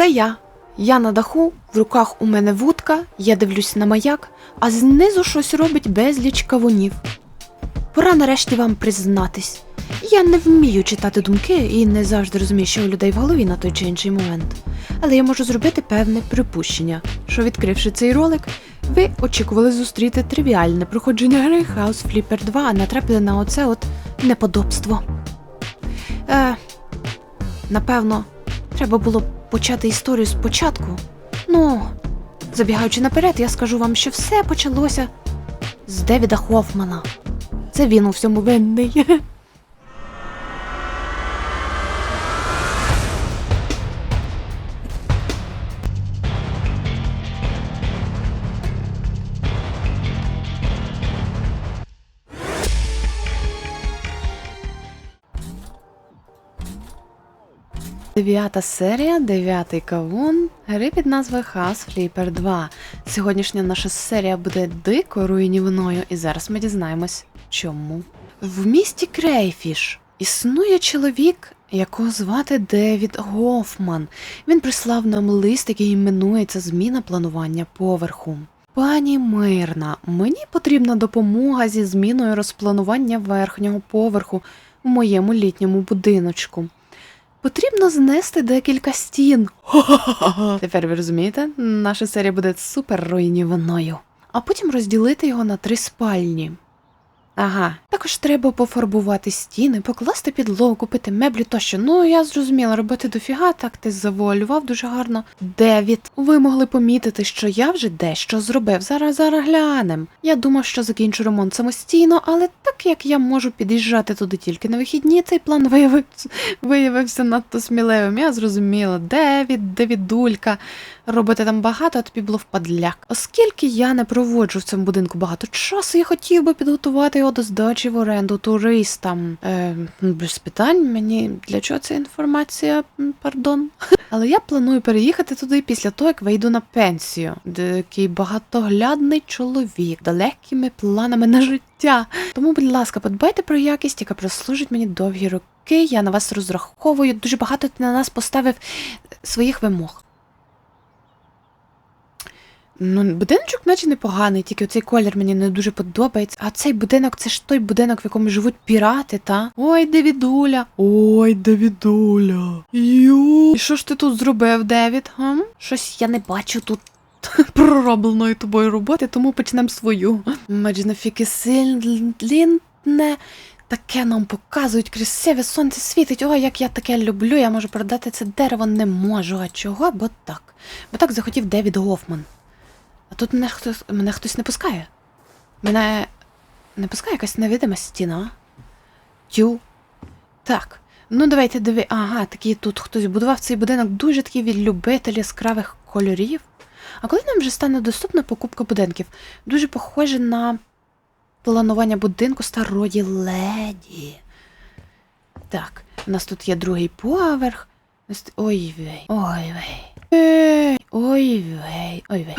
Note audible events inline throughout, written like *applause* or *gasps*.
Це я. Я на даху, в руках у мене вудка, я дивлюсь на маяк, а знизу щось робить безліч кавунів. Пора нарешті вам признатись. Я не вмію читати думки і не завжди розумію, що у людей в голові на той чи інший момент. Але я можу зробити певне припущення, що відкривши цей ролик, ви очікували зустріти тривіальне проходження гри House Flipper 2, а натрапили на оце от неподобство. Е, напевно, треба було почати історію спочатку. Ну, забігаючи наперед, я скажу вам, що все почалося з Девіда Хофмана. Це він у всьому винний. *laughs* Дев'ята серія, дев'ятий кавун, гри під назвою House Flipper 2. Сьогоднішня наша серія буде дико руйнівною, і зараз ми дізнаємось, чому. В місті Крейфіш існує чоловік, якого звати Девід Гофман. Він прислав нам лист, який іменується Зміна планування поверху. Пані Мирна, мені потрібна допомога зі зміною розпланування верхнього поверху в моєму літньому будиночку. Потрібно знести декілька стін. Тепер ви розумієте, наша серія буде супер руйнівною. А потім розділити його на три спальні. Ага, також треба пофарбувати стіни, покласти підлогу, купити меблі тощо. Ну, я зрозуміла, робити дофіга, так ти завуалював дуже гарно. Девід, ви могли помітити, що я вже дещо зробив. Зараз зараз глянем. Я думав, що закінчу ремонт самостійно, але так як я можу під'їжджати туди тільки на вихідні, цей план виявився, виявився надто сміливим. Я зрозуміла, Девід, Девідулька. Робити там багато, а тобі було впадляк. Оскільки я не проводжу в цьому будинку багато часу, я хотів би підготувати його до здачі в оренду туристам. Е, без питань мені для чого ця інформація, пардон. *laughs* Але я планую переїхати туди після того, як вийду на пенсію. Такий багатоглядний чоловік, далекими планами на життя. Тому, будь ласка, подбайте про якість, яка прослужить мені довгі роки. Я на вас розраховую. Дуже багато ти на нас поставив своїх вимог. Ну, будиночок наче непоганий, тільки оцей колір мені не дуже подобається. А цей будинок це ж той будинок, в якому живуть пірати, та? Ой, Девідуля. Ой, Девідуля. Ю. І що ж ти тут зробив, Девід? Га? Щось я не бачу тут *laughs* проробленої тобою роботи, тому почнемо свою. Маджнафіки сильне. Таке нам показують, красиве сонце світить. Ой, як я таке люблю, я можу продати це дерево не можу. А чого? Бо так. Бо так захотів Девід Гофман. А тут мене хтось, мене хтось не пускає. Мене не пускає якась невидима стіна. Тю. Так. Ну, давайте диви. Ага, такий тут хтось будував цей будинок дуже такий від любитель яскравих кольорів. А коли нам вже стане доступна покупка будинків? Дуже похоже на планування будинку старої леді. Так, у нас тут є другий поверх. Ой вей. Ой вей. *gasps* Ой вей. Ой вей.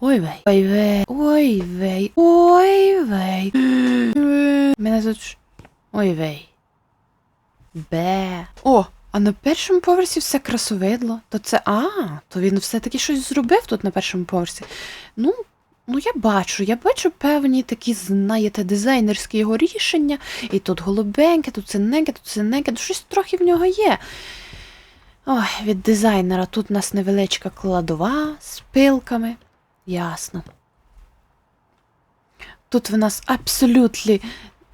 Ой вей. Ой вей. Ой вей. Ой вей. Мене тут. Ой вей. Бе. О, а на першому поверсі все красовидло. То це. А, то він все-таки щось зробив тут на першому поверсі. Ну, ну я бачу, я бачу певні такі, знаєте, дизайнерські його рішення. І тут голубеньке, тут синеньке, тут синеньке, тут щось трохи в нього є. Ой, від дизайнера тут у нас невеличка кладова з пилками. Ясно. Тут в нас абсолютно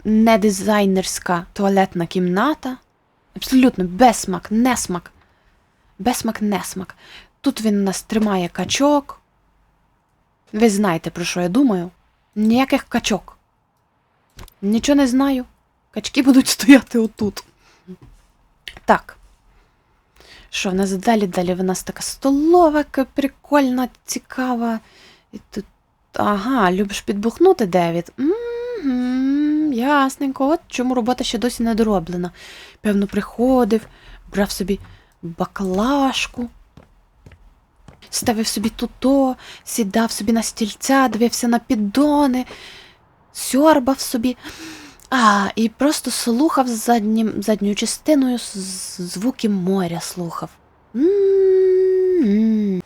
не дизайнерська туалетна кімната. Абсолютно безсмак, несмак. Безсмак, несмак. Тут він у нас тримає качок. Ви знаєте, про що я думаю? Ніяких качок. Нічого не знаю. Качки будуть стояти отут. Так. Що в нас далі? Далі в нас така столова, прикольна, цікава. І тут. Ага, любиш підбухнути, Девід? Ясненько, от чому робота ще досі не дороблена. Певно, приходив, брав собі баклажку, ставив собі туто, сідав собі на стільця, дивився на піддони, сьорбав собі. А, і просто слухав заднім, задньою частиною звуки моря слухав. м М.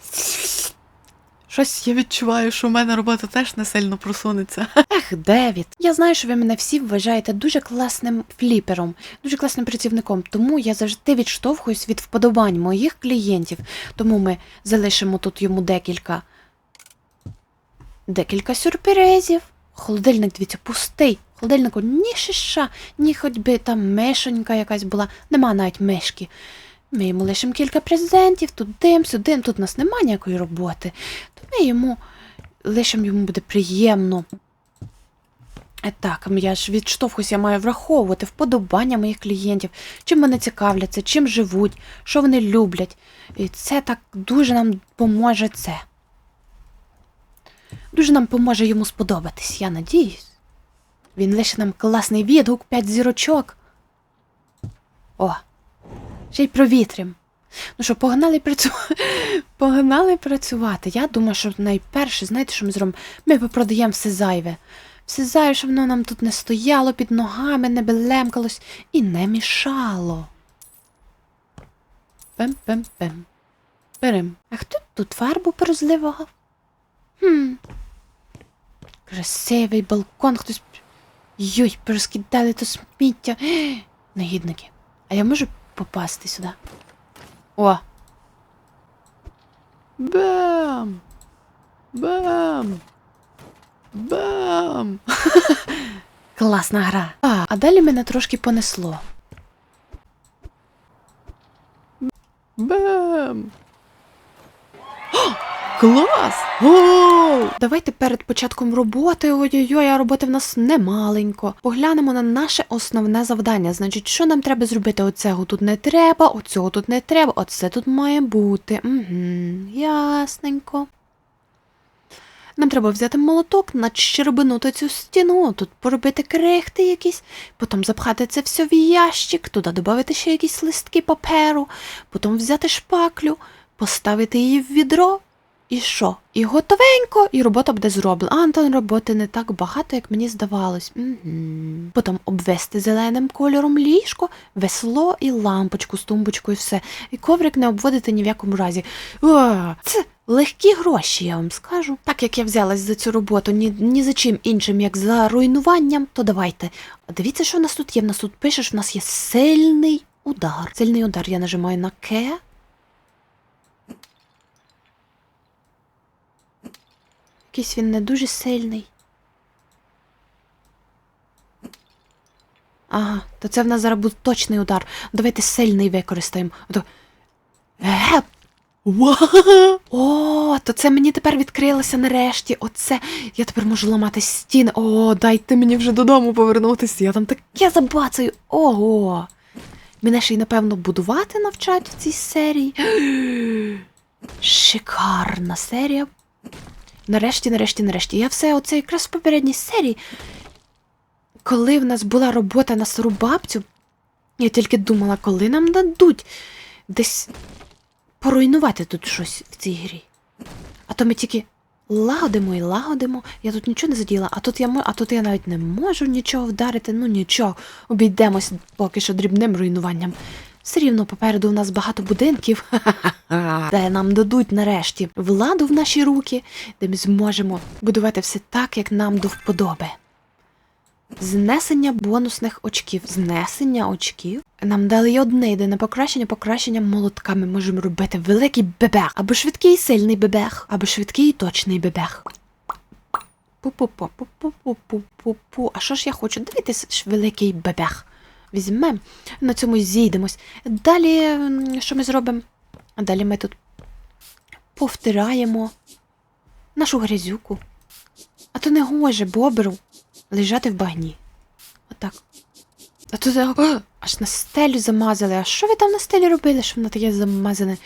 Щось я відчуваю, що в мене робота теж не сильно просунеться. Ех, Девід, я знаю, що ви мене всі вважаєте дуже класним фліпером, дуже класним працівником, тому я завжди відштовхуюсь від вподобань моїх клієнтів. Тому ми залишимо тут йому декілька. Декілька сюрпризів. Холодильник, дивіться, пустий. Холодильнику ні шиша, ні хоч би там мишонька якась була, нема навіть мишки. Ми йому лишимо кілька презентів, тут дим, сюди, тут у нас немає ніякої роботи. То ми йому лишимо йому буде приємно. Е, Так, я ж відштовхуюсь, я маю враховувати вподобання моїх клієнтів, чим вони цікавляться, чим живуть, що вони люблять. І це так дуже нам поможе це. Дуже нам поможе йому сподобатись, я надіюсь. Він лише нам класний відгук, п'ять зірочок. О, ще й провітрим. Ну що, погнали працювати. *laughs* Погнали працювати. Я думаю, що найперше, знаєте, що ми зробимо? Ми попродаємо все зайве. Все зайве, щоб воно нам тут не стояло під ногами, не белемкалось і не мішало. Пем-пем-пем. Берем. А хто тут фарбу порозливав? Хм. Красивий балкон, хтось. Йой, порозкидали то сміття. *gasps* Негідники. А я можу попасти сюди? О. Бам! Бам! Бам! *laughs* Класна гра. А, а далі мене трошки понесло. Бам! *gasps* Клас! О! Давайте перед початком роботи, ой-ой-ой, а роботи в нас немаленько. Поглянемо на наше основне завдання. Значить, що нам треба зробити? Оцього тут не треба, оцього тут не треба, оце тут має бути. Угу, ясненько. Нам треба взяти молоток, надщербинути цю стіну, тут поробити крихти якісь, потім запхати це все в ящик, туди додати ще якісь листки паперу, потім взяти шпаклю, поставити її в відро. І що? І готовенько, і робота буде зроблена. А там роботи не так багато, як мені здавалось. Угу. Потім обвести зеленим кольором ліжко, весло і лампочку з тумбочкою, все. І коврик не обводити ні в якому разі. О, це легкі гроші, я вам скажу. Так як я взялась за цю роботу ні, ні за чим іншим, як за руйнуванням, то давайте. А Дивіться, що в нас тут є. В нас тут пише, що в нас є сильний удар. Сильний удар. Я нажимаю на К. Якийсь він не дуже сильний. Ага, то це в нас зараз буде точний удар. Давайте сильний використаємо. Ото... Геп! О, то це мені тепер відкрилося нарешті. Оце. Я тепер можу ламати стіни. О, дайте мені вже додому повернутися. Я там таке забацаю. Ого. Мене ще й, напевно, будувати навчать в цій серії. *gasps* Шикарна серія. Нарешті, нарешті, нарешті. Я все оце якраз в попередній серії. Коли в нас була робота на стару бабцю, я тільки думала, коли нам дадуть десь поруйнувати тут щось в цій грі. А то ми тільки лагодимо і лагодимо. Я тут нічого не заділа, а тут я а тут я навіть не можу нічого вдарити. Ну нічого, обійдемось поки що дрібним руйнуванням. Все рівно попереду у нас багато будинків, *laughs* де нам дадуть нарешті владу в наші руки, де ми зможемо будувати все так, як нам до вподоби. Знесення бонусних очків. Знесення очків. Нам дали й одне єдине покращення, покращення молотка. Ми можемо робити великий бебех, або швидкий і сильний бебех, або швидкий і точний бебех. Пу-пу-пу, пу-пу-пу-пу-пу. А що ж я хочу? Дивитися ж великий бебех. Візьмемо, на цьому зійдемось. Далі, що ми зробимо? Далі ми тут повтираємо нашу грязюку. А то не гоже бобру лежати в багні. Отак. А то аж на стелю замазали. А що ви там на стелі робили, що воно таке замазане?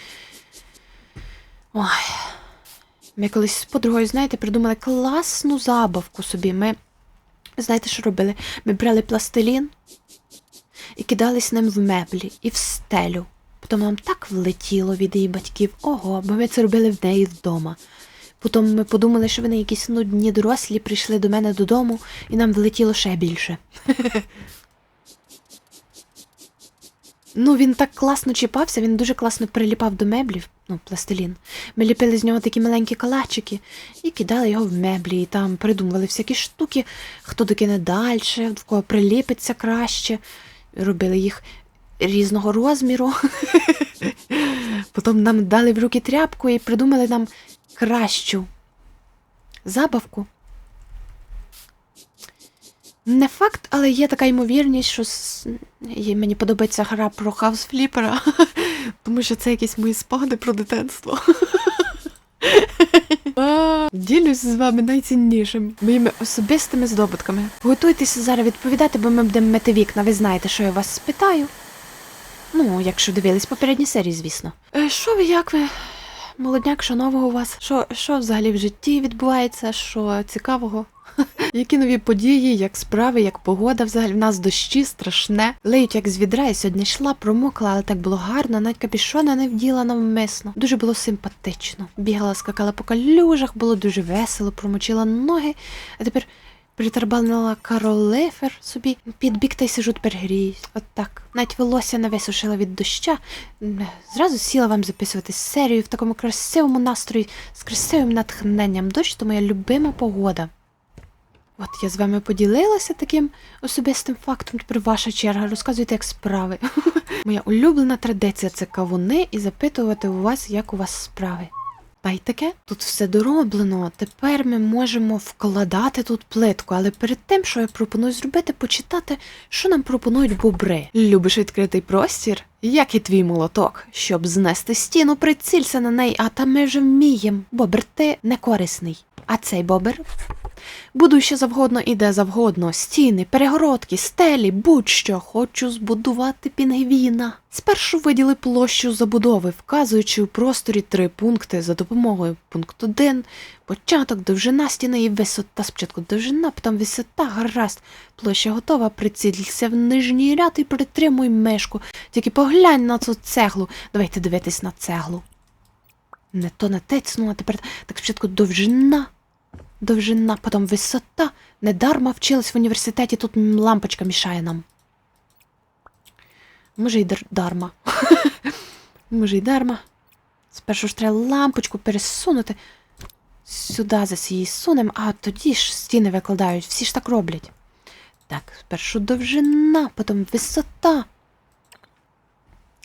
Ой. Ми колись з подругою, знаєте, придумали класну забавку собі. Ми, знаєте, що робили? Ми брали пластилін і кидались ним в меблі і в стелю. Потім нам так влетіло від її батьків. Ого, бо ми це робили в неї вдома. Потім ми подумали, що вони якісь нудні дорослі прийшли до мене додому, і нам влетіло ще більше. *laughs* Ну, він так класно чіпався, він дуже класно приліпав до меблів, ну, пластилін. Ми ліпили з нього такі маленькі калачики і кидали його в меблі, і там придумували всякі штуки, хто докине далі, в кого приліпиться краще. Робили їх різного розміру. Потім нам дали в руки тряпку і придумали нам кращу забавку. Не факт, але є така ймовірність, що мені подобається гра про хаус фліпера, *laughs* тому що це якісь мої спогади про дитинство. А, Ділюсь з вами найціннішим, моїми особистими здобутками. Готуйтеся зараз відповідати, бо ми будемо мити вікна. Ви знаєте, що я вас спитаю. Ну, якщо дивились попередні серії, звісно. Е, Що ви, як ви? Молодняк, що нового у вас? Що, що взагалі в житті відбувається? Що цікавого? Які нові події, як справи, як погода взагалі в нас дощі страшне. Леють як з відра, я сьогодні йшла, промокла, але так було гарно, навіть капішона не вділа навмисно. Дуже було симпатично. Бігала, скакала по калюжах, було дуже весело, промочила ноги, а тепер притарбанила каролифер собі під бік та й сижу тепер гріюсь. От так. Навіть волосся не висушила від доща. Зразу сіла вам записувати серію в такому красивому настрої з красивим натхненням. Дощ то моя любима погода. От я з вами поділилася таким особистим фактом. Тепер ваша черга. Розказуйте, як справи. *laughs* Моя улюблена традиція це кавуни і запитувати у вас, як у вас справи. Та й таке, тут все дороблено. Тепер ми можемо вкладати тут плитку, але перед тим, що я пропоную зробити, почитати, що нам пропонують бобри. Любиш відкритий простір? Як і твій молоток, щоб знести стіну, прицілься на неї, а там ми вже вмієм. Бобр, ти не корисний. А цей бобр Буду що завгодно і де завгодно. Стіни, перегородки, стелі, будь-що. Хочу збудувати пінгвіна. Спершу виділи площу забудови, вказуючи у просторі три пункти за допомогою пункт 1, початок, довжина стіни і висота. Спочатку довжина, потім висота, гаразд. Площа готова, прицілься в нижній ряд і притримуй мешку. Тільки поглянь на цю цеглу. Давайте дивитись на цеглу. Не то не тицну, а тепер так спочатку довжина. Довжина, потім висота. Недарма вчилась в університеті, тут лампочка мішає нам. Може, й дарма. *laughs* Може, й дарма. Спершу ж треба лампочку пересунути. Сюди за її сунем, а тоді ж стіни викладають. Всі ж так роблять. Так, спершу довжина, потім висота.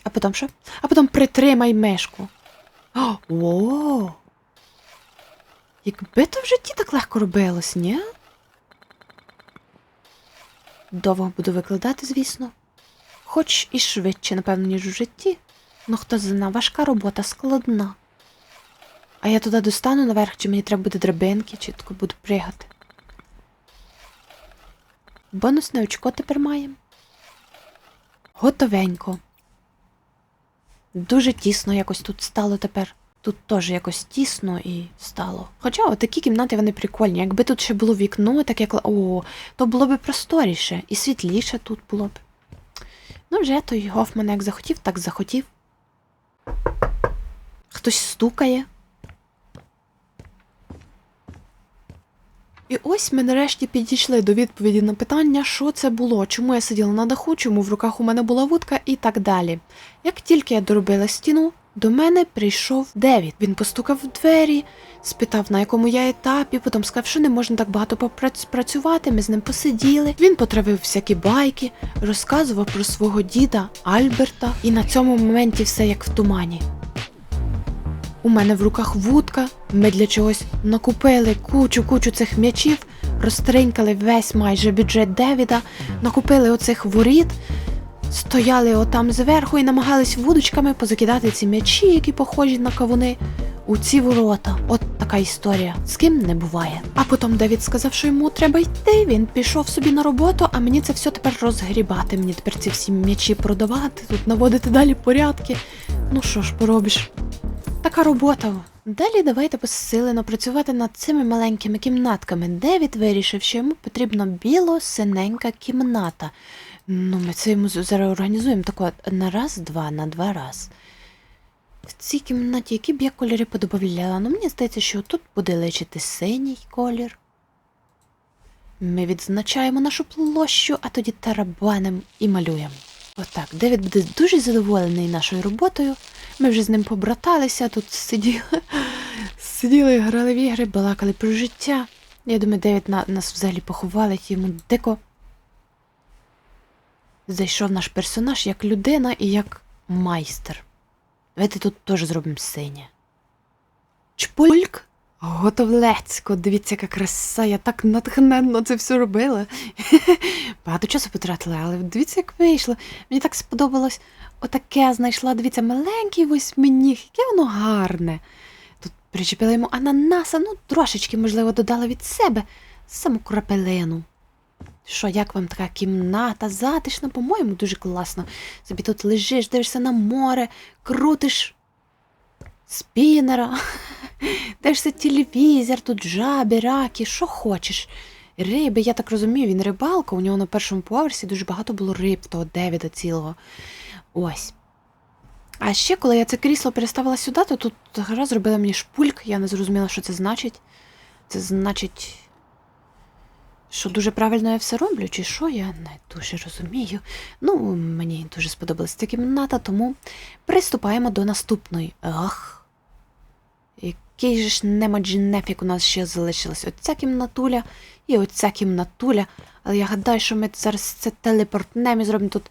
А потім що? А потім притримай мешку. *gasps* О! Якби то в житті так легко робилось, ні? Довго буду викладати, звісно. Хоч і швидше, напевно, ніж у житті. Ну хто зна, важка робота складна. А я туди достану наверх, чи мені треба буде драбинки, чи тако буду пригати. Бонусне очко тепер маємо. Готовенько. Дуже тісно якось тут стало тепер. Тут теж якось тісно і стало. Хоча отакі кімнати вони прикольні. Якби тут ще було вікно, так як о, то було б просторіше і світліше тут було б. Ну, вже той Гофман як захотів, так захотів. Хтось стукає. І ось ми нарешті підійшли до відповіді на питання, що це було, чому я сиділа на даху, чому в руках у мене була вудка і так далі. Як тільки я доробила стіну, до мене прийшов Девід. Він постукав в двері, спитав, на якому я етапі, потім сказав, що не можна так багато попрацювати. Ми з ним посиділи. Він потравив всякі байки, розказував про свого діда Альберта, і на цьому моменті все як в тумані. У мене в руках вудка, ми для чогось накупили кучу-кучу цих м'ячів, розтринькали весь майже бюджет Девіда, накупили оцих воріт, стояли отам зверху і намагались вудочками позакидати ці м'ячі, які похожі на кавуни, у ці ворота. От така історія. З ким не буває. А потім Девід сказав, що йому треба йти. Він пішов собі на роботу, а мені це все тепер розгрібати. Мені тепер ці всі м'ячі продавати, тут наводити далі порядки. Ну що ж поробиш? Така робота. Далі давайте посилено працювати над цими маленькими кімнатками. Девід вирішив, що йому потрібна біло-синенька кімната. Ну, ми це йому зараз організуємо тако на раз, два, на два раз. В цій кімнаті які б я кольори подобавляла? Ну, мені здається, що тут буде личити синій колір. Ми відзначаємо нашу площу, а тоді тарабанимо і малюємо. Отак, Девід буде дуже задоволений нашою роботою. Ми вже з ним побраталися, тут сиділи, *laughs* сиділи, грали в ігри, балакали про життя. Я думаю, Девід на, нас взагалі поховалить, йому дико. Зайшов наш персонаж як людина і як майстер. Давайте тут теж зробимо синє. Чпульк! Готовлецько, дивіться, яка краса, я так натхненно це все робила. *laughs* Багато часу потратила, але дивіться, як вийшло. Мені так сподобалось. Отаке знайшла, дивіться, маленький восьминіг, яке воно гарне. Тут причепила йому ананаса, ну, трошечки, можливо, додала від себе саму крапелину. Що, як вам така кімната? Затишна, по-моєму, дуже класно. Собі тут лежиш, дивишся на море, крутиш спінера, *laughs* дивишся телевізор, тут жаби, раки, що хочеш. Риби, я так розумію, він рибалка, у нього на першому поверсі дуже багато було риб, того Девіда цілого. Ось. А ще, коли я це крісло переставила сюди, то тут гра зробила мені шпульк, я не зрозуміла, що це значить. Це значить, що дуже правильно я все роблю, чи що, я не дуже розумію. Ну, мені дуже сподобалася ця кімната, тому приступаємо до наступної. Ах. Який же ж немаджінефік у нас ще залишилась Оця кімнатуля і оця кімнатуля. Але я гадаю, що ми зараз це телепортнемо і зробимо тут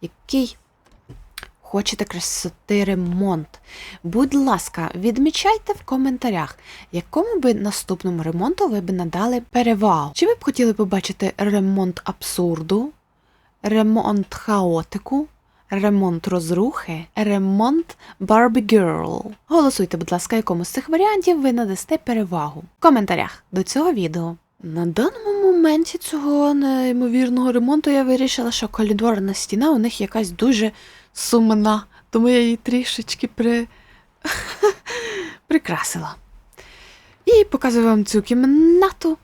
який хочете красоти ремонт. Будь ласка, відмічайте в коментарях, якому би наступному ремонту ви б надали перевагу. Чи ви б хотіли побачити ремонт абсурду, ремонт хаотику, ремонт розрухи, ремонт Barbie Girl? Голосуйте, будь ласка, якому з цих варіантів ви надасте перевагу в коментарях до цього відео. На даному моменті цього неймовірного ремонту я вирішила, що коридорна стіна у них якась дуже сумна, тому я її трішечки при... *laughs* прикрасила. І показую вам цю кімнату.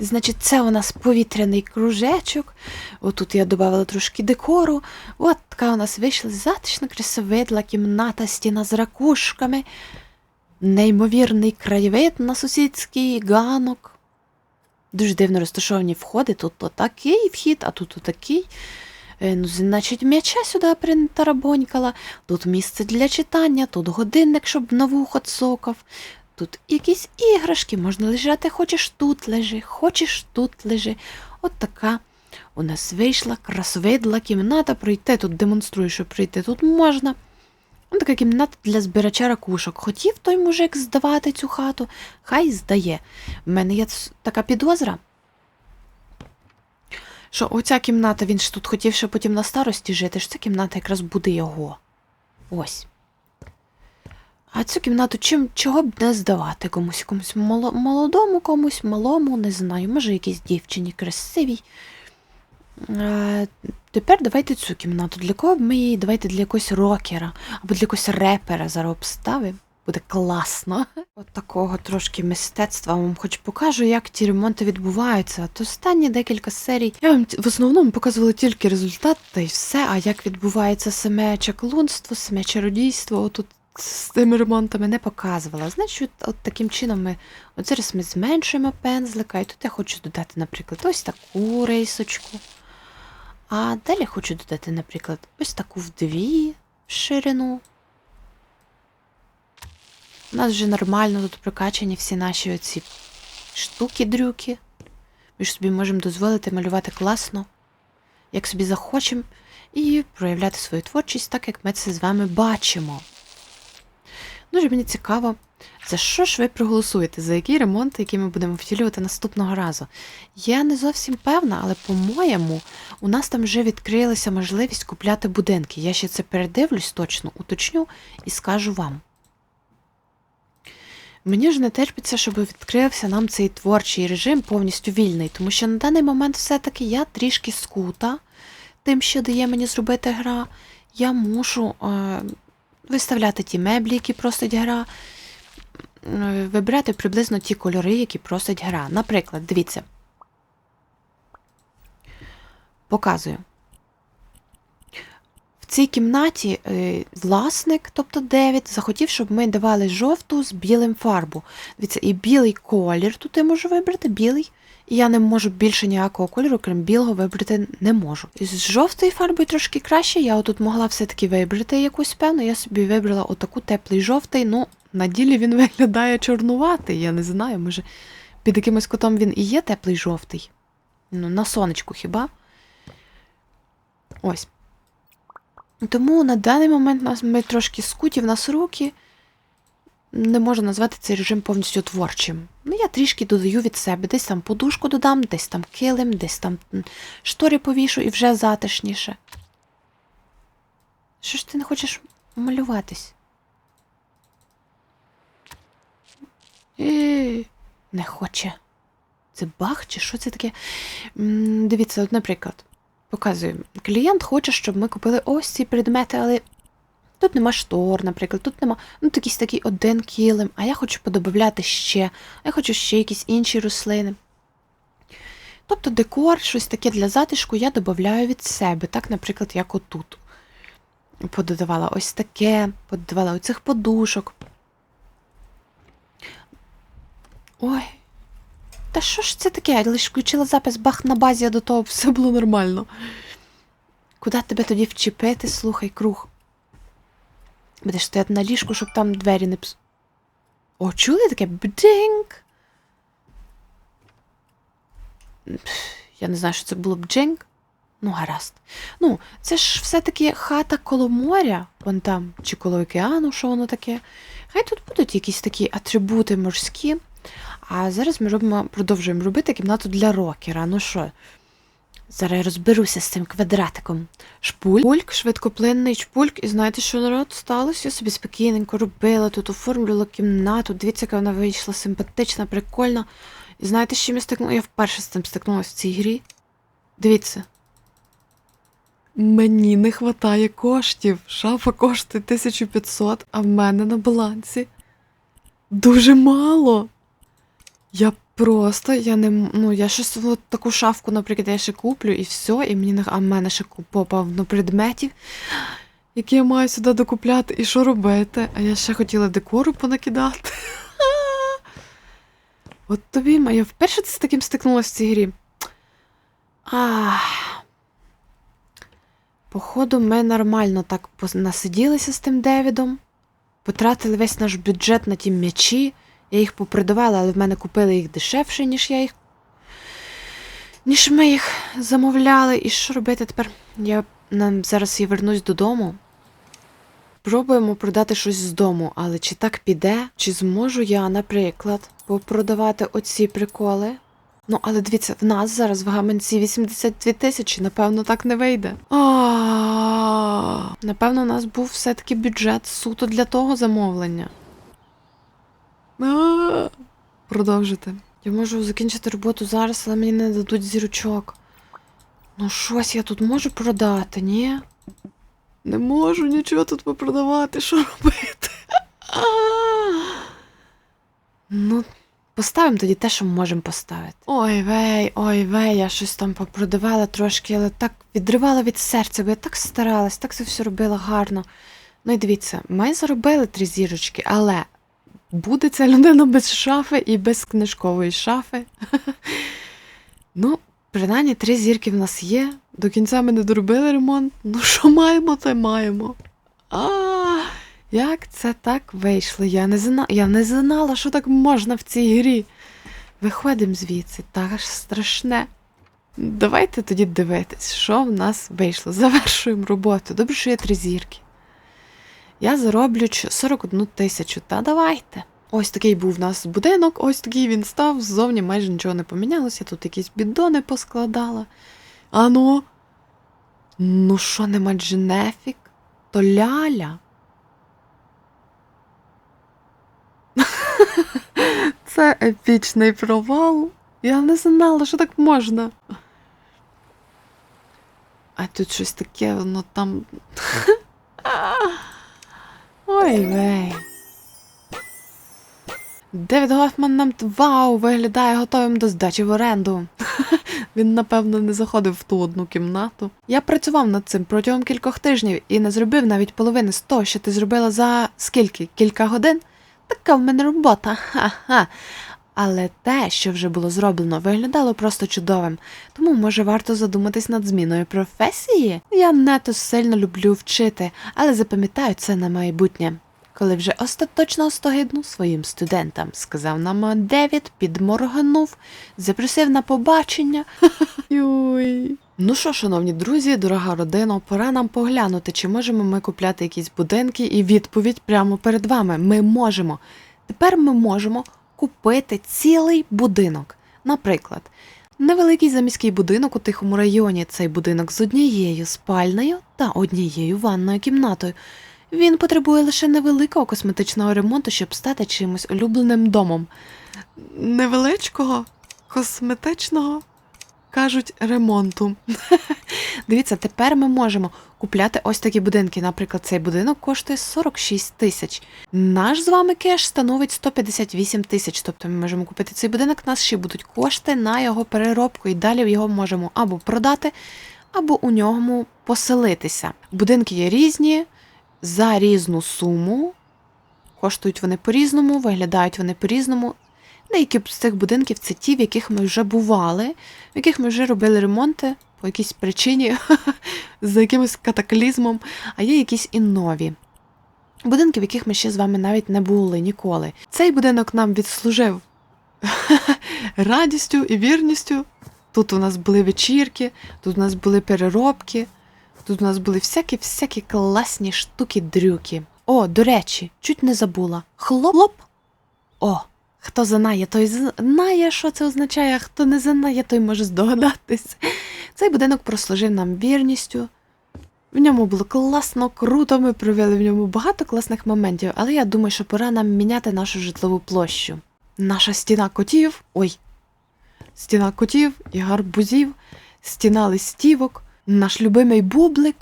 Значить, це у нас повітряний кружечок. Отут я додала трошки декору. От така у нас вийшла затишна, красовидла кімната, стіна з ракушками, неймовірний краєвид на сусідський ганок. Дуже дивно розташовані входи. Тут отакий вхід, а тут отакий. Е, Ну, значить, м'яча сюди принтарабонькала. Тут місце для читання, тут годинник, щоб на вухо цокав. Тут якісь іграшки, можна лежати, хочеш тут лежи, хочеш тут лежи. От така у нас вийшла красовидла кімната. Пройти тут демонструю, що прийти тут можна. Ось така кімната для збирача ракушок. Хотів той мужик здавати цю хату, хай здає. В мене є така підозра, що оця кімната, він ж тут хотів ще потім на старості жити, що ця кімната якраз буде його. Ось. А цю кімнату чим чого б не здавати комусь, комусь молодому, комусь малому, не знаю, може якійсь дівчині красивій. Е, тепер давайте цю кімнату. Для кого б ми її давайте для якогось рокера або для якогось репера зараз обставимо. Буде класно. От такого трошки мистецтва вам хоч покажу, як ті ремонти відбуваються. От останні декілька серій я вам в основному показувала тільки результат та й все, а як відбувається саме чаклунство, саме чародійство, отут з тими ремонтами не показувала. Значить, от, таким чином ми от зараз ми зменшуємо пензлика, і тут я хочу додати, наприклад, ось таку рейсочку. А далі хочу додати, наприклад, ось таку вдві ширину. У нас вже нормально тут прокачані всі наші оці штуки-дрюки. Ми ж собі можемо дозволити малювати класно, як собі захочемо, і проявляти свою творчість так, як ми це з вами бачимо. Дуже мені цікаво, за що ж ви проголосуєте, за який ремонт, який ми будемо втілювати наступного разу. Я не зовсім певна, але, по-моєму, у нас там вже відкрилася можливість купляти будинки. Я ще це передивлюсь точно, уточню і скажу вам. Мені ж не терпиться, щоб відкрився нам цей творчий режим повністю вільний, тому що на даний момент все-таки я трішки скута тим, що дає мені зробити гра. Я мушу е, виставляти ті меблі, які просить гра, е, вибирати приблизно ті кольори, які просить гра. Наприклад, дивіться. Показую. Цій кімнаті е, власник, тобто Девід, захотів, щоб ми давали жовту з білим фарбу. Дивіться, і білий колір тут я можу вибрати, білий, І я не можу більше ніякого кольору, крім білого, вибрати не можу. З жовтою фарбою трошки краще. Я отут могла все-таки вибрати якусь певну. Я собі вибрала отаку теплий жовтий. Ну, на ділі він *laughs* виглядає чорнуватий. Я не знаю, може під якимось кутом він і є теплий жовтий. Ну, на сонечку хіба. Ось. Тому на даний момент нас ми трошки скуті, в нас руки. Не можу назвати цей режим повністю творчим. Ну, я трішки додаю від себе. Десь там подушку додам, десь там килим, десь там штори повішу і вже затишніше. Що ж ти не хочеш малюватись? Е, Не хоче. Це баг чи що це таке? Дивіться, от, наприклад, показую. Клієнт хоче, щоб ми купили ось ці предмети, але тут нема штор, наприклад, тут нема. Ну, якийсь такий один килим, а я хочу подобавляти ще, я хочу ще якісь інші рослини. Тобто декор, щось таке для затишку я додаю від себе. Так, наприклад, як отут. Пододавала ось таке, пододавала оцих подушок. Ой. Та що ж це таке? Я лише включила запис бах на базі, а до того все було нормально. Куди тебе тоді вчепити, слухай, круг? Будеш стояти на ліжку, щоб там двері не пс. О, чули таке? Пф, Я не знаю, що це було бджинг. Ну, гаразд. Ну, це ж все-таки хата коло моря, вон там, чи коло океану, що воно таке. Хай тут будуть якісь такі атрибути морські. А зараз ми робимо, продовжуємо робити кімнату для рокера. Ну що? Зараз я розберуся з цим квадратиком. Шпуль, пульк, швидкоплинний шпульк. І знаєте, що народ сталося? Я собі спокійненько робила, тут оформлювала кімнату. Дивіться, яка вона вийшла симпатична, прикольна. І знаєте, з чим я стикнула? Я вперше з цим стикнулася в цій грі. Дивіться. Мені не вистачає коштів. Шафа коштує 1500, а в мене на балансі дуже мало. Я просто, я не ну, я щось от таку шафку, наприклад, я ще куплю і все, і мені а в мене ще купа повно предметів, які я маю сюди докупляти. І що робити? А я ще хотіла декору понакидати. *laughs* От тобі я вперше з таким стикнулася в цій грі. Ах. Походу, ми нормально так насиділися з тим Девідом, потратили весь наш бюджет на ті м'ячі. Я їх попридавала, але в мене купили їх дешевше, ніж я їх. Ніж ми їх замовляли. І що робити тепер? Я нам зараз я вернусь додому. Пробуємо продати щось з дому, але чи так піде? Чи зможу я, наприклад, попродавати оці приколи? Ну, але дивіться, в нас зараз в гаманці 82 тисячі, напевно, так не вийде. Напевно, у нас був все-таки бюджет суто для того замовлення. Продовжити. Я можу закінчити роботу зараз, але мені не дадуть зірочок. Ну, щось я тут можу продати, ні? Не можу нічого тут попродавати, що робити? Ну, поставимо тоді те, що ми можемо поставити. Ой вей, ой вей, я щось там попродавала трошки, але так відривала від серця, бо я так старалась, так це все робила гарно. Ну і дивіться, ми заробили три зірочки, але буде ця людина без шафи і без книжкової шафи. *laughs* Ну, принаймні три зірки в нас є. До кінця ми не доробили ремонт. Ну, що маємо, то маємо. А, як це так вийшло? Я не зна... я не знала, що так можна в цій грі. Виходимо звідси, так ж страшне. Давайте тоді дивитись, що в нас вийшло. Завершуємо роботу. Добре, що є три зірки. Я зароблю 41 тисячу. Та давайте. Ось такий був у нас будинок, ось такий він став. Ззовні майже нічого не помінялося. Тут якісь бідони поскладала. Ану. Ну що, нема Дженефік? То ляля. *laughs* Це епічний провал. Я не знала, що так можна. А тут щось таке, воно там. *laughs* Ой вей. Девід Гофман нам вау, виглядає готовим до здачі в оренду. *laughs* Він, напевно, не заходив в ту одну кімнату. Я працював над цим протягом кількох тижнів і не зробив навіть половини з того, що ти зробила за скільки? Кілька годин? Така в мене робота. *laughs* Ха-ха. Але те, що вже було зроблено, виглядало просто чудовим. Тому може варто задуматись над зміною професії? Я не сильно люблю вчити, але запам'ятаю це на майбутнє. Коли вже остаточно остогидну своїм студентам, сказав нам Девід, підморгнув, запросив на побачення. *laughs* Юй. Ну що, шановні друзі, дорога родина, пора нам поглянути, чи можемо ми купляти якісь будинки, і відповідь прямо перед вами. Ми можемо. Тепер ми можемо купити цілий будинок. Наприклад, невеликий заміський будинок у тихому районі. Цей будинок з однією спальнею та однією ванною кімнатою. Він потребує лише невеликого косметичного ремонту, щоб стати чимось улюбленим домом. Невеличкого косметичного кажуть ремонту. *laughs* Дивіться, тепер ми можемо купляти ось такі будинки. Наприклад, цей будинок коштує 46 тисяч. Наш з вами кеш становить 158 тисяч. Тобто ми можемо купити цей будинок, у нас ще будуть кошти на його переробку, і далі його можемо або продати, або у ньому поселитися. Будинки є різні за різну суму. Коштують вони по-різному, виглядають вони по-різному. Деякі з цих будинків це ті, в яких ми вже бували, в яких ми вже робили ремонти по якійсь причині, *laughs* за якимось катаклізмом, а є якісь і нові. Будинки, в яких ми ще з вами навіть не були ніколи. Цей будинок нам відслужив *laughs* радістю і вірністю. Тут у нас були вечірки, тут у нас були переробки, тут у нас були всякі-всякі класні штуки-дрюки. О, до речі, чуть не забула. Хлоп. О, хто знає, той знає, що це означає, а хто не знає, той може здогадатись. Цей будинок прослужив нам вірністю. В ньому було класно, круто, ми провели в ньому багато класних моментів, але я думаю, що пора нам міняти нашу житлову площу. Наша стіна котів. Ой. Стіна котів і гарбузів, стіна листівок, наш любимий бублик.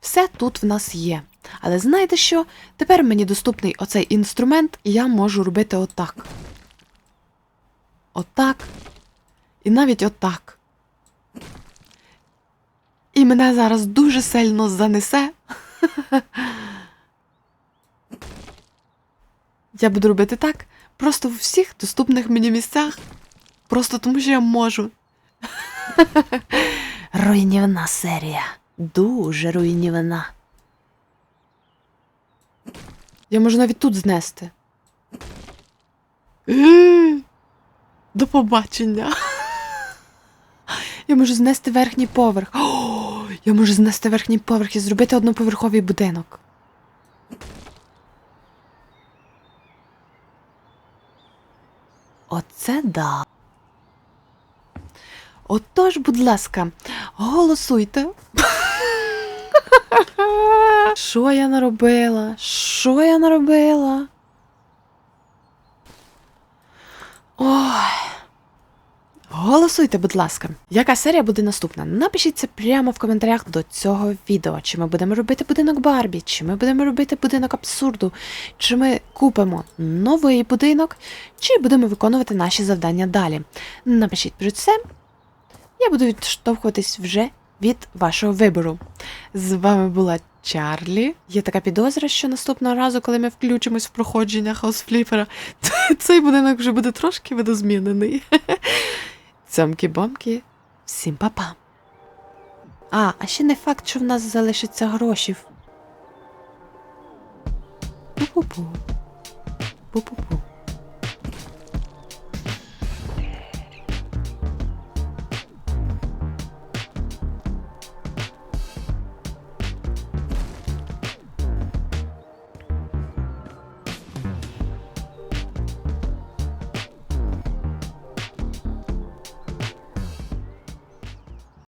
Все тут в нас є. Але знаєте що? Тепер мені доступний оцей інструмент, і я можу робити отак. Отак. І навіть отак. І мене зараз дуже сильно занесе. *laughs* Я буду робити так просто в всіх доступних мені місцях. Просто тому, що я можу. *laughs* Руйнівна серія. Дуже руйнівна. Я можу навіть тут знести. *gasps* До побачення. *laughs* Я можу знести верхній поверх. О, *gasps* я можу знести верхній поверх і зробити одноповерховий будинок. Оце да. Отож, будь ласка, голосуйте. *laughs* Що я наробила? Що я наробила? Ой. Голосуйте, будь ласка, яка серія буде наступна? Напишіть це прямо в коментарях до цього відео. Чи ми будемо робити будинок Барбі, чи ми будемо робити будинок абсурду, чи ми купимо новий будинок, чи будемо виконувати наші завдання далі. Напишіть про це. Я буду відштовхуватись вже від вашого вибору. З вами була Чарлі. Є така підозра, що наступного разу, коли ми включимось в проходження хаусфліпера, *laughs* цей будинок вже буде трошки видозмінений. *laughs* Цьомкі-бомки, всім па-па. А, а ще не факт, що в нас залишиться грошів. Пу-пу-пу. Пу-пу-пу.